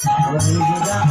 Ram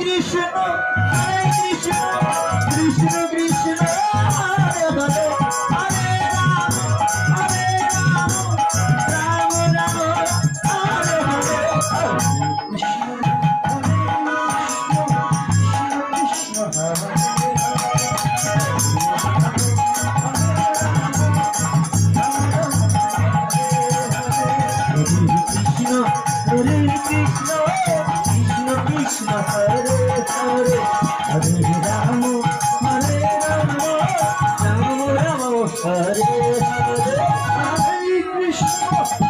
Krishna Hare Krishna Krishna Krishna Hare Hare Hare Ram Hare Ram Ram Ram Hare Hare Krishna Krishna Hare Krishna Hare Krishna Hare Hare Hare Krishna.